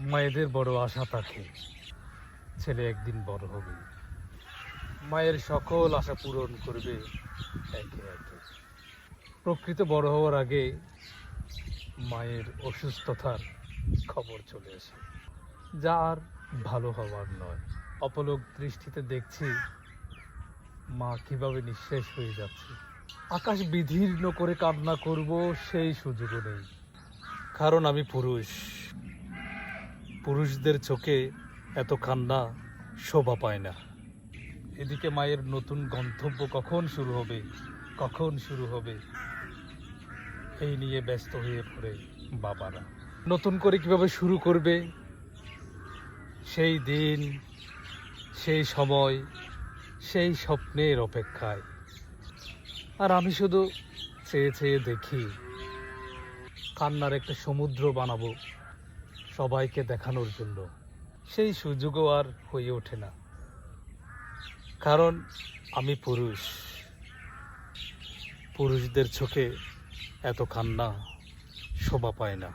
মায়েদের বড় আশা থাকে। ছেলে একদিন বড় হবে। মায়ের সকল আশা পূরণ করবে একে একে। প্রকৃত বড় হওয়ার আগে মায়ের অসুস্থতার খবর চলে আসে। যা আর ভালো হওয়ার নয়। অপলক দৃষ্টিতে দেখছি মা কীভাবে নিঃশেষ হয়ে যাচ্ছে। আকাশ বিধীর্ণ করে কান্না করব সেই সুযোগও নেই। কারণ আমি পুরুষ। পুরুষদের চোখে এত কান্না শোভা পায় না। এদিকে মায়ের নতুন গন্তব্য কখন শুরু হবে, কখন শুরু হবে, এই নিয়ে ব্যস্ত হয়ে পড়ে বাবারা। নতুন করে কীভাবে শুরু করবে, সেই দিন, সেই সময়, সেই স্বপ্নের অপেক্ষায়। আর আমি শুধু চেয়ে চেয়ে দেখি, কান্নার একটা সমুদ্র বানাবো সবাইকে দেখানোর জন্য। সেই সুযোগও আর হয়ে ওঠে না। কারণ আমি পুরুষ। পুরুষদের চোখে এত কান্না শোভা পায় না।